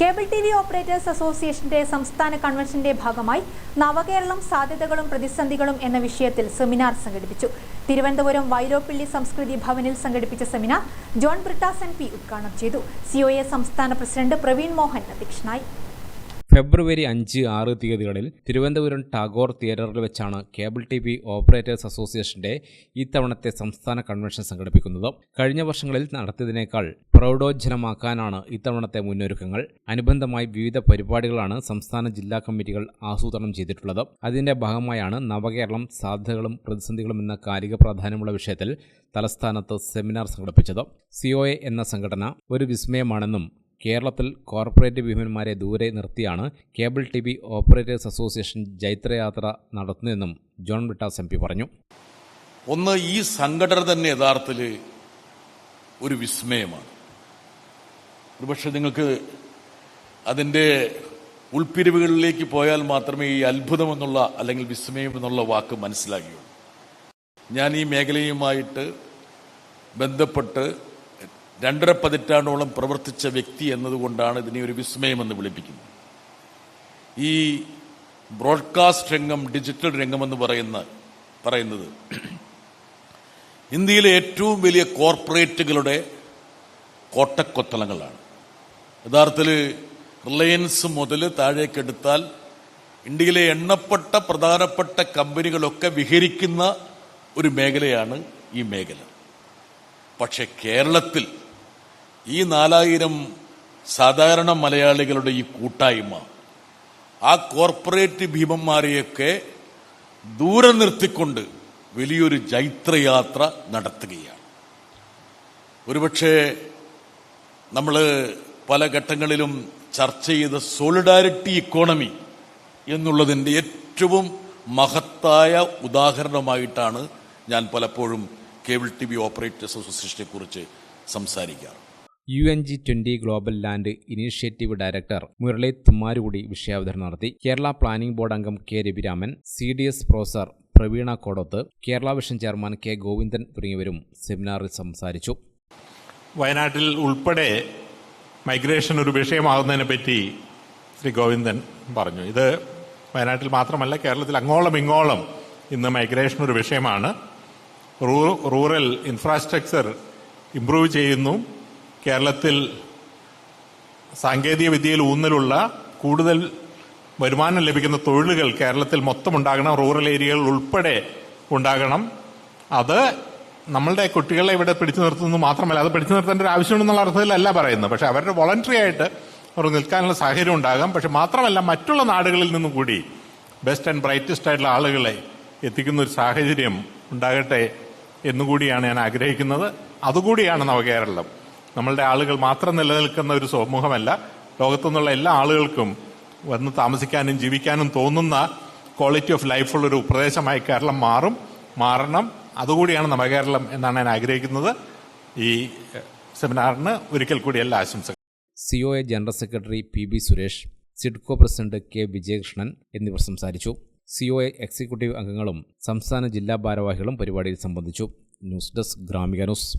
Cable T V operators അസോസിയേഷന്റെ സംസ്ഥാന കൺവെൻഷന്റെ ഭാഗമായി നവകേരളം സാധ്യതകളും പ്രതിസന്ധികളും എന്ന വിഷയത്തിൽ സെമിനാർ സംഘടിപ്പിച്ചു. തിരുവനന്തപുരം വൈലോപ്പിള്ളി സംസ്കൃതി ഭവനിൽ സംഘടിപ്പിച്ച seminar John Brittas M P ഉദ്ഘാടനം ചെയ്തു. സിഒഎ സംസ്ഥാന പ്രസിഡന്റ് പ്രവീൺ മോഹൻ അധ്യക്ഷനായി. ഫെബ്രുവരി അഞ്ച് ആറ് തീയതികളിൽ തിരുവനന്തപുരം ടാഗോർ തിയേറ്ററിൽ വെച്ചാണ് കേബിൾ ടി വി ഓപ്പറേറ്റേഴ്സ് അസോസിയേഷന്റെ ഇത്തവണത്തെ സംസ്ഥാന കൺവെൻഷൻ സംഘടിപ്പിക്കുന്നത്. കഴിഞ്ഞ വർഷങ്ങളിൽ നടത്തിയതിനേക്കാൾ പ്രൗഢോജ്ജലമാക്കാനാണ് ഇത്തവണത്തെ മുന്നൊരുക്കങ്ങൾ. അനുബന്ധമായി വിവിധ പരിപാടികളാണ് സംസ്ഥാന ജില്ലാ കമ്മിറ്റികൾ ആസൂത്രണം ചെയ്തിട്ടുള്ളത്. അതിന്റെ ഭാഗമായാണ് നവകേരളം സാധ്യതകളും പ്രതിസന്ധികളും എന്ന കാലിക പ്രാധാന്യമുള്ള വിഷയത്തിൽ തലസ്ഥാനത്ത് സെമിനാർ സംഘടിപ്പിച്ചത്. സിഒഎ എന്ന സംഘടന ഒരു വിസ്മയമാണെന്നും കേരളത്തിൽ കോർപ്പറേറ്റ് ഭീമന്മാരെ ദൂരെ നിർത്തിയാണ് cable T V operators association ജൈത്രയാത്ര നടത്തുന്നതെന്നും ജോൺ വിട്ടാസ് എം പി പറഞ്ഞു. ഒന്ന് ഈ സംഘടന തന്നെ യഥാർത്ഥത്തിൽ ഒരു വിസ്മയമാണ്. ഒരുപക്ഷെ നിങ്ങൾക്ക് അതിന്റെ ഉൾപ്പിരിവുകളിലേക്ക് പോയാൽ മാത്രമേ ഈ അത്ഭുതം എന്നുള്ള അല്ലെങ്കിൽ വിസ്മയം എന്നുള്ള വാക്ക് മനസ്സിലാകുകയുള്ളൂ ഞാൻ ഈ മേഖലയുമായിട്ട് ബന്ധപ്പെട്ട് രണ്ടര പതിറ്റാണ്ടോളം പ്രവർത്തിച്ച വ്യക്തി എന്നതുകൊണ്ടാണ് ഇതിനെ ഒരു വിസ്മയമെന്ന് വിളിപ്പിക്കുന്നത്. ഈ ബ്രോഡ്കാസ്റ്റ് രംഗം ഡിജിറ്റൽ രംഗമെന്ന് പറയുന്ന പറയുന്നത് ഇന്ത്യയിലെ ഏറ്റവും വലിയ കോർപ്പറേറ്റുകളുടെ കോട്ടക്കൊത്തളങ്ങളാണ്. യഥാർത്ഥത്തിൽ റിലയൻസ് മുതൽ താഴേക്കെടുത്താൽ ഇന്ത്യയിലെ എണ്ണപ്പെട്ട പ്രധാനപ്പെട്ട കമ്പനികളൊക്കെ വിഹരിക്കുന്ന ഒരു മേഖലയാണ് ഈ മേഖല. പക്ഷെ കേരളത്തിൽ ഈ നാലായിരം സാധാരണ മലയാളികളുടെ ഈ കൂട്ടായ്മ ആ കോർപ്പറേറ്റ് ഭീമന്മാരെയൊക്കെ ദൂരെ നിർത്തിക്കൊണ്ട് വലിയൊരു ജൈത്രയാത്ര നടത്തുകയാണ്. ഒരുപക്ഷെ നമ്മൾ പല ഘട്ടങ്ങളിലും ചർച്ച ചെയ്ത സോളിഡാരിറ്റി ഇക്കോണമി എന്നുള്ളതിന്റെ ഏറ്റവും മഹത്തായ ഉദാഹരണമായിട്ടാണ് ഞാൻ പലപ്പോഴും കേബിൾ ടി വി ഓപ്പറേറ്റേഴ്സ് അസോസിയേഷനെ കുറിച്ച് സംസാരിക്കാറ്. U N G twenty global land initiative director Murali Thummarukudy വിഷയാവതരണം നടത്തി. കേരള പ്ലാനിംഗ് ബോർഡ് അംഗം K Raviraman C D S professor Praveena Kodoth Kerala vision chairman K Govindan തുടങ്ങിയവരും സെമിനാറിൽ സംസാരിച്ചു. വയനാട്ടിൽ ഉൾപ്പെടെ മൈഗ്രേഷൻ ഒരു വിഷയമാകുന്നതിനെ പറ്റി ശ്രീ ഗോവിന്ദൻ പറഞ്ഞു. ഇത് വയനാട്ടിൽ മാത്രമല്ല കേരളത്തിൽ അങ്ങോളം ഇങ്ങോളം ഇന്ന് മൈഗ്രേഷൻ ഒരു വിഷയമാണ്. റൂറൽ ഇൻഫ്രാസ്ട്രക്ചർ ഇംപ്രൂവ് ചെയ്യുന്നു. കേരളത്തിൽ സാങ്കേതിക വിദ്യയിൽ ഊന്നലുള്ള കൂടുതൽ വരുമാനം ലഭിക്കുന്ന തൊഴിലുകൾ കേരളത്തിൽ മൊത്തം ഉണ്ടാകണം. റൂറൽ ഏരിയകൾ ഉൾപ്പെടെ ഉണ്ടാകണം. അത് നമ്മളുടെ കുട്ടികളെ ഇവിടെ പിടിച്ചു നിർത്തുന്നു മാത്രമല്ല അത് പിടിച്ചു നിർത്തേണ്ട ഒരു ആവശ്യമുണ്ടെന്നുള്ള അർത്ഥത്തിലല്ല പറയുന്നത്. പക്ഷെ അവരുടെ വോളണ്ടറി ആയിട്ട് അവർ നിൽക്കാനുള്ള സാഹചര്യം ഉണ്ടാകാം. പക്ഷെ മാത്രമല്ല മറ്റുള്ള നാടുകളിൽ നിന്നും കൂടി ബെസ്റ്റ് ആൻഡ് ബ്രൈറ്റസ്റ്റ് ആയിട്ടുള്ള ആളുകളെ എത്തിക്കുന്ന ഒരു സാഹചര്യം ഉണ്ടാകട്ടെ എന്നുകൂടിയാണ് ഞാൻ ആഗ്രഹിക്കുന്നത്. അതുകൂടിയാണ് നവകേരളം. നമ്മളുടെ ആളുകൾ മാത്രം നിലനിൽക്കുന്ന ഒരു സമൂഹമല്ല. ലോകത്തുനിന്നുള്ള എല്ലാ ആളുകൾക്കും വന്ന് താമസിക്കാനും ജീവിക്കാനും തോന്നുന്ന ക്വാളിറ്റി ഓഫ് ലൈഫുള്ളൊരു പ്രദേശമായി കേരളം മാറും. മാറണം. അതുകൂടിയാണ് നവകേരളം എന്നാണ് ഞാൻ ആഗ്രഹിക്കുന്നത്. ഈ സെമിനാറിന് ഒരിക്കൽ കൂടി എല്ലാ ആശംസകൾ C O A general secretary P B Suresh SIDCO president K Vijayakrishnan എന്നിവർ സംസാരിച്ചു. സി ഒ എ എക്സിക്യൂട്ടീവ് അംഗങ്ങളും സംസ്ഥാന ജില്ലാ ഭാരവാഹികളും പരിപാടിയിൽ സംബന്ധിച്ചു. News desk Gramika news.